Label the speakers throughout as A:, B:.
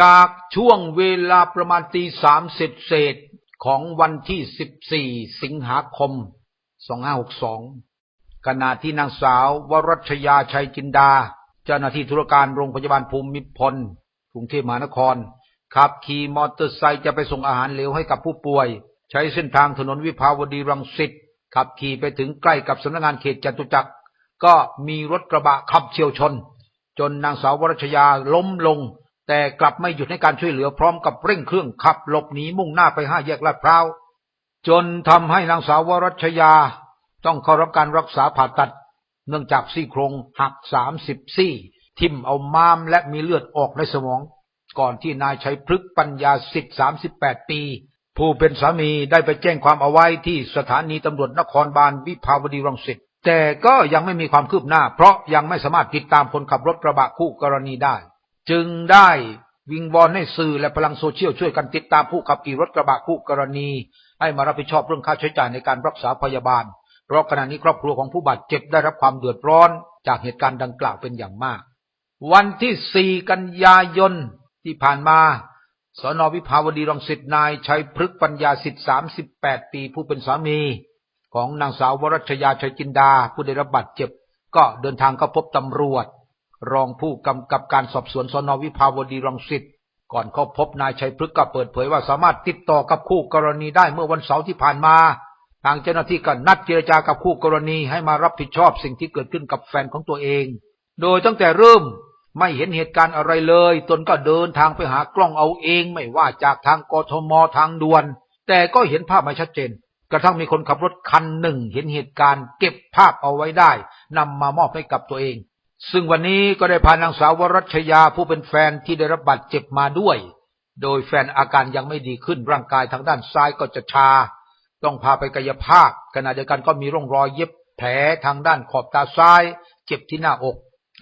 A: จากช่วงเวลาประมาณตีสามเศษเศษของวันที่14สิงหาคม2562ขณะที่นางสาววรัชยาชัยจินดา เจ้าหน้าที่ธุรการโรงพยาบาลภูมิพลกรุงเทพมหานคร ขับขี่มอเตอร์ไซค์จะไปส่งอาหารเหลวให้กับผู้ป่วย ใช้เส้นทางถนนวิภาวดีรังสิตขับขี่ไปถึงใกล้กับสำนักงานเขตจตุจักร ก็มีรถกระบะขับเฉียวชน จนนางสาววรัชยาล้มลง แต่กลับไม่หยุดให้การช่วยเหลือพร้อมกับเร่งเครื่องขับหลบหนีมุ่งหน้าไปห้าแยกลาดพร้าว จนทำให้นางสาววรัชยา ต้องเข้ารับการรักษาผ่าตัด เนื่องจากซี่โครงหักสามสิบซี่ ทิ่มเอาม้ามและมีเลือดออกในสมอง ก่อนที่นายชัยพฤกษ์ปัญญาสิทธิ์สามสิบแปดปี ผู้เป็นสามีได้ไปแจ้งความเอาไว้ที่สถานีตำรวจนครบาลวิภาวดีรังสิตแต่ก็ยังไม่มีความคืบหน้า เพราะยังไม่สามารถติดตามคนขับรถกระบะคู่กรณีได้ จึงได้วิงวอนให้สื่อและพลังโซเชียลช่วยกันติดตามผู้ขับขี่รถกระบะคู่กรณี ให้มารับผิดชอบเรื่องค่าใช้จ่ายในการรักษาพยาบาล เพราะขณะนี้ครอบครัวของผู้บาดเจ็บได้รับความเดือดร้อน จากเหตุการณ์ดังกล่าวเป็นอย่างมาก วันที่ 4 กันยายนที่ผ่านมาสนวิภาวดีรังสิตนายชัยพฤกษ์ปัญญาสิทธิ์38 ปีผู้เป็นสามี ของนางสาววรัชยาชัยจินดาผู้ได้รับบาดเจ็บ ก็เดินทางเข้าพบตำรวจ รองผู้กำกับการสอบสวนสนวิภาวดีรังสิตก่อนเข้าพบนายชัยพฤกษ์ก็เปิดเผยว่าสามารถติดต่อกับคู่กรณีได้เมื่อวันเสาร์ที่ผ่านมา ทางเจ้าหน้าที่ก็นัดเจรจากับคู่กรณีให้มารับผิดชอบสิ่งที่เกิดขึ้นกับแฟนของตัวเอง โดยตั้งแต่เริ่มไม่เห็นเหตุการณ์อะไรเลย ตนก็เดินทางไปหากล้องเอาเองไม่ว่าจากทางกทมทางด่วน แต่ก็เห็นภาพไม่ชัดเจน กระทั่งมีคนขับรถคันหนึ่ง เห็นเหตุการณ์เก็บภาพเอาไว้ได้นำมามอบให้กับตัวเอง ซึ่งวันนี้ก็ได้พานางสาววรัชยาผู้เป็นแฟนที่ได้รับบาดเจ็บมาด้วย โดยแฟนอาการยังไม่ดีขึ้นร่างกายทางด้านซ้ายก็จะชา ต้องพาไปกายภาพ ขณะเดียวกันก็มีร่องรอยเย็บแผลทางด้านขอบตาซ้าย เจ็บที่หน้าอก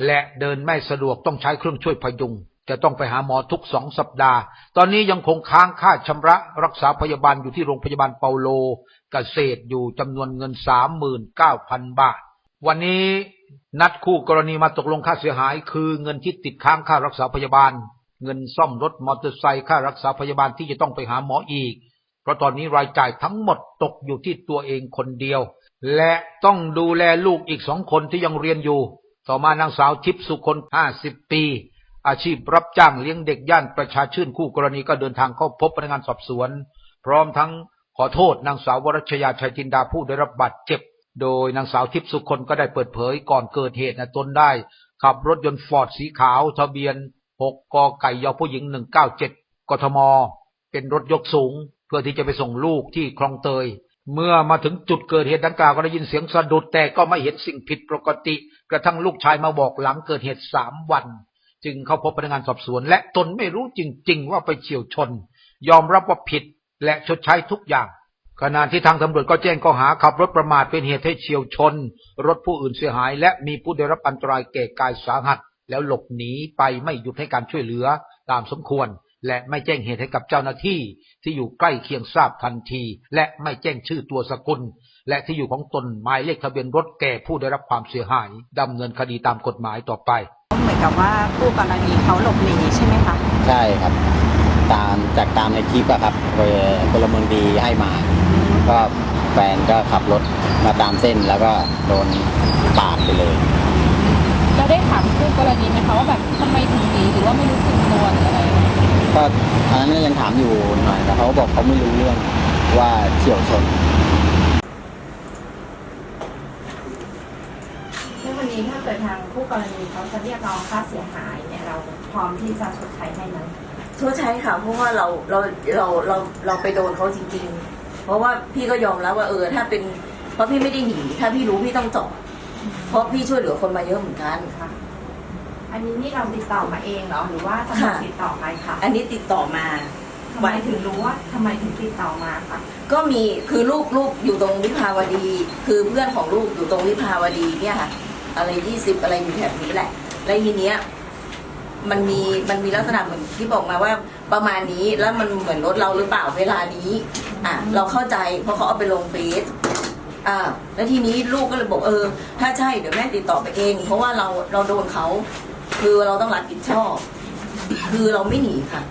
A: และเดินไม่สะดวกต้องใช้เครื่องช่วยพยุง จะต้องไปหาหมอทุกสองสัปดาห์ ตอนนี้ยังคงค้างค่าชำระรักษาพยาบาลอยู่ที่โรงพยาบาลเปาโลกเกษตรอยู่จำนวนเงินสามหมื่นเก้าพันบาท วันนี้ นัดคู่กรณีมาตกลงค่าเสียหาย คือเงินที่ติดค้างค่ารักษาพยาบาล เงินซ่อมรถมอเตอร์ไซค์ค่ารักษาพยาบาลที่จะต้องไปหาหมออีก เพราะตอนนี้รายจ่ายทั้งหมดตกอยู่ที่ตัวเองคนเดียว และต้องดูแลลูกอีกสองคนที่ยังเรียนอยู่ ต่อมานางสาวทิพย์สุคนห้าสิบปี อาชีพรับจ้างเลี้ยงเด็กย่านประชาชื่นคู่กรณีก็เดินทางเข้าพบพนักงานสอบสวน พร้อมทั้งขอโทษนางสาววรชยาชัยจินดาผู้ได้รับบาดเจ็บ โดยนางสาวทิพย์สุคนก็ได้เปิดเผยก่อนเกิดเหตุนะตนได้ ขับรถยนต์ฟอร์ดสีขาว ทะเบียน 6 กไก่ยอผู้หญิง 197 กทม เป็นรถยกสูง เพื่อที่จะไปส่งลูกที่คลองเตย เมื่อมาถึงจุดเกิดเหตุดังกล่าวก็ได้ยินเสียงสะดุดแต่ก็ไม่เห็นสิ่งผิดปกติ กระทั่งลูกชายมาบอกหลังเกิดเหตุสามวัน จึงเข้าพบพนักงานสอบสวน และตนไม่รู้จริง ๆ ว่าไปเฉียวชน ยอมรับว่าผิดและชดใช้ทุกอย่าง ขณะที่ทางตำรวจก็แจ้งข้อหาขับรถประมาทเป็นเหตุให้เฉียวชน รถผู้อื่นเสียหาย และมีผู้ได้รับอันตรายแก่กายสาหัส แล้วหลบหนีไปไม่หยุดให้การช่วยเหลือตามสมควร และไม่แจ้งเหตุให้กับเจ้าหน้าที่ ที่อยู่ใกล้เคียงทราบทันที และไม่แจ้งชื่อตัวสกุล และที่อยู่ของตนหมายเลขทะเบียนรถแก่ผู้ได้รับความเสียหายดำเนินคดีตามกฎหมายต่อไป
B: เหมือนกับว่าคู่กรณีเขาหลบหนีใช่ไหมคะ
C: ใช่ครับ ตามจากตามในคลิปอะครับพลเมืองดีให้มา ก็แฟนก็ขับรถมาตามเส้นแล้วก็โดนปาดไปเลย
D: เราได้ถามคู่กรณีไหมคะว่าแบบทำไมถึงหนีหรือว่าไม่รู้สึกตัวหรืออะไร
C: ก็อันนั้นก็ยังถามอยู่หน่อยแต่เขาก็บอกเขาไม่รู้เรื่องว่าเฉียวชน
E: ในวันนี้ถ้าเกิดทางผู้กรณีเขาจะเรียกร้องค่าเสียหายเนี่ยเราพร้อมที่จะชดใช้ให้ไหม
F: ชดใช้ค่ะเพราะว่าเราเราเราเราเราไปโดนเขาจริง ๆ เพราะว่าพี่ก็ยอมรับว่าเออ ถ้าเป็นเพราะพี่ไม่ได้หนีถ้าพี่รู้พี่ต้องจอดเพราะพี่ช่วยเหลือคนมาเยอะเหมือนกัน
E: ค่ะอันนี้นี่เราติดต่อมาเองเหรอหรือว่าตำรวจ
F: ค่ะ
E: ติดต่อไปค่ะ
F: อันนี้ติดต่อมา
E: ทำไมถึงรู้ว่าทำไมถึงติดต่อมาค่ะ
F: ก็มีคือลูกลูกอยู่ตรงวิภาวดี คือเพื่อนของลูกอยู่ตรงวิภาวดีเนี่ยค่ะ อะไรยี่สิบอะไรอยู่แถบนี้แหละ แล้วทีเนี้ย มันมีมันมีลักษณะเหมือนที่บอกมาว่าประมาณนี้แล้วมันเหมือนรถเราหรือเปล่าเวลานี้ อะเราเข้าใจเพราะเขาเอาไปลงเฟซอ่าแล้วทีนี้ลูกก็เลยบอกเออ ถ้าใช่เดี๋ยวแม่ติดต่อไปเอง เพราะว่าเราเราโดนเขาคือเราต้องรับผิดชอบ คือเราไม่หนีค่ะ